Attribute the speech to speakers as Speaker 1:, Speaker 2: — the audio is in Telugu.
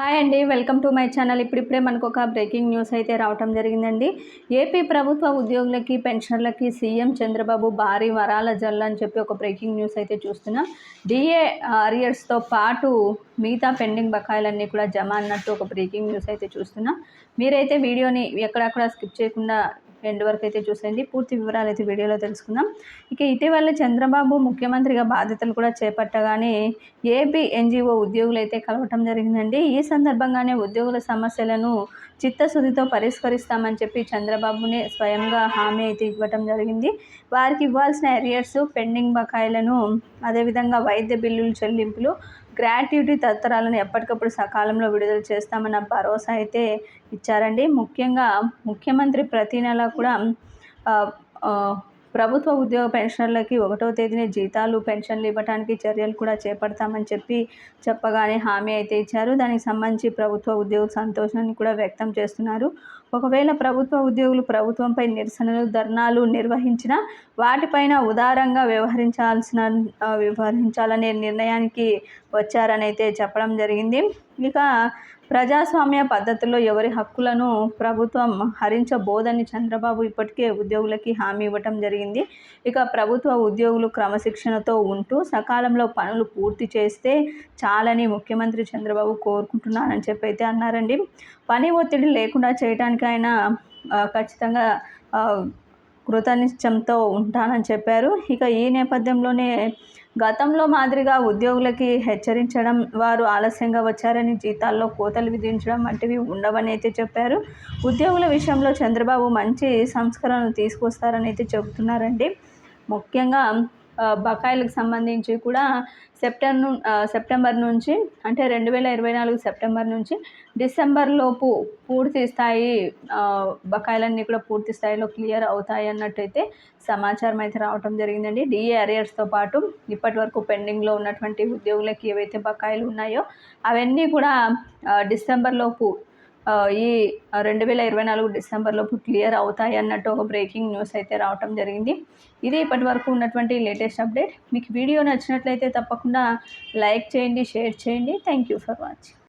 Speaker 1: హాయ్ అండి వెల్కమ్ టు మై ఛానల్. ఇప్పుడిప్పుడే మనకు ఒక బ్రేకింగ్ న్యూస్ అయితే రావటం జరిగిందండి. ఏపీ ప్రభుత్వ ఉద్యోగులకి పెన్షన్లకి సీఎం చంద్రబాబు భారీ వరాల జల్లు అని చెప్పి ఒక బ్రేకింగ్ న్యూస్ అయితే చూస్తున్నాం. డిఏ అరియర్స్తో పాటు మిగతా పెండింగ్ బకాయిలన్నీ కూడా జమ అన్నట్టు ఒక బ్రేకింగ్ న్యూస్ అయితే చూస్తున్నా. మీరైతే వీడియోని ఎక్కడక్కడ స్కిప్ చేయకుండా ఎండ్ వరకు అయితే చూసేయండి. పూర్తి వివరాలు అయితే వీడియోలో తెలుసుకుందాం. ఇక ఇటీవల చంద్రబాబు ముఖ్యమంత్రిగా బాధ్యతలు కూడా చేపట్టగానే ఏపీ ఎన్జిఓ ఉద్యోగులు అయితే కలవటం జరిగిందండి. ఈ సందర్భంగానే ఉద్యోగుల సమస్యలను చిత్తశుద్ధితో పరిష్కరిస్తామని చెప్పి చంద్రబాబునే స్వయంగా హామీ అయితే ఇవ్వటం జరిగింది. వారికి ఇవ్వాల్సిన ఎరియర్స్ పెండింగ్ బకాయిలను అదేవిధంగా వైద్య బిల్లులు చెల్లింపులు గ్రాట్యుటీ తదితరాలను ఎప్పటికప్పుడు సకాలంలో విడుదల చేస్తామన్న భరోసా అయితే ఇచ్చారండి. ముఖ్యంగా ముఖ్యమంత్రి ప్రతి నెల కూడా ప్రభుత్వ ఉద్యోగ పెన్షనర్లకి ఒకటో తేదీన జీతాలు పెన్షన్లు ఇవ్వడానికి చర్యలు కూడా చేపడతామని చెప్పి చెప్పగానే హామీ అయితే ఇచ్చారు. దానికి సంబంధించి ప్రభుత్వ ఉద్యోగులు సంతోషాన్ని కూడా వ్యక్తం చేస్తున్నారు. ఒకవేళ ప్రభుత్వ ఉద్యోగులు ప్రభుత్వంపై నిరసనలు ధర్నాలు నిర్వహించిన వాటిపైన ఉదారంగా వ్యవహరించాల్సిన వ్యవహరించాలనే నిర్ణయానికి వచ్చారని అయితే చెప్పడం జరిగింది. ఇక ప్రజాస్వామ్య పద్ధతిలో ఎవరి హక్కులను ప్రభుత్వం హరించబోదని చంద్రబాబు ఇప్పటికే ఉద్యోగులకి హామీ ఇవ్వటం జరిగింది. ఇక ప్రభుత్వ ఉద్యోగులు క్రమశిక్షణతో ఉంటూ సకాలంలో పనులు పూర్తి చేస్తే చాలని ముఖ్యమంత్రి చంద్రబాబు కోరుకుంటున్నానని చెప్పి అయితే అన్నారండి. పని ఒత్తిడి లేకుండా చేయడానికి ఆయన ఖచ్చితంగా కృతనిశ్చయంతో ఉంటానని చెప్పారు. ఇక ఈ నేపథ్యంలోనే గతంలో మాదిరిగా ఉద్యోగులకి హెచ్చరించడం వారు ఆలస్యంగా వచ్చారని జీతాల్లో కోతలు విధించడం వంటివి ఉండవని అయితే చెప్పారు. ఉద్యోగుల విషయంలో చంద్రబాబు మంచి సంస్కరణలు తీసుకొస్తారని అయితే చెబుతున్నారండి. ముఖ్యంగా బకాయిలకు సంబంధించి కూడా సెప్టెంబర్ సెప్టెంబర్ నుంచి అంటే రెండు వేల ఇరవై నాలుగు సెప్టెంబర్ నుంచి డిసెంబర్ లోపు పూర్తి స్థాయి బకాయిలన్నీ కూడా పూర్తి స్థాయిలో క్లియర్ అవుతాయి అన్నట్టయితే సమాచారం అయితే రావటం జరిగిందండి. డిఏ అరియర్స్తో పాటు ఇప్పటి వరకు పెండింగ్లో ఉన్నటువంటి ఉద్యోగులకి ఏవైతే బకాయిలు ఉన్నాయో అవన్నీ కూడా డిసెంబర్ లోపు ఈ రెండు వేల ఇరవై నాలుగు డిసెంబర్లోపు క్లియర్ అవుతాయి అన్నట్టు ఒక బ్రేకింగ్ న్యూస్ అయితే రావటం జరిగింది. ఇది ఇప్పటి వరకు ఉన్నటువంటి లేటెస్ట్ అప్డేట్. మీకు వీడియో నచ్చినట్లయితే తప్పకుండా లైక్ చేయండి షేర్ చేయండి. Thank you for watching.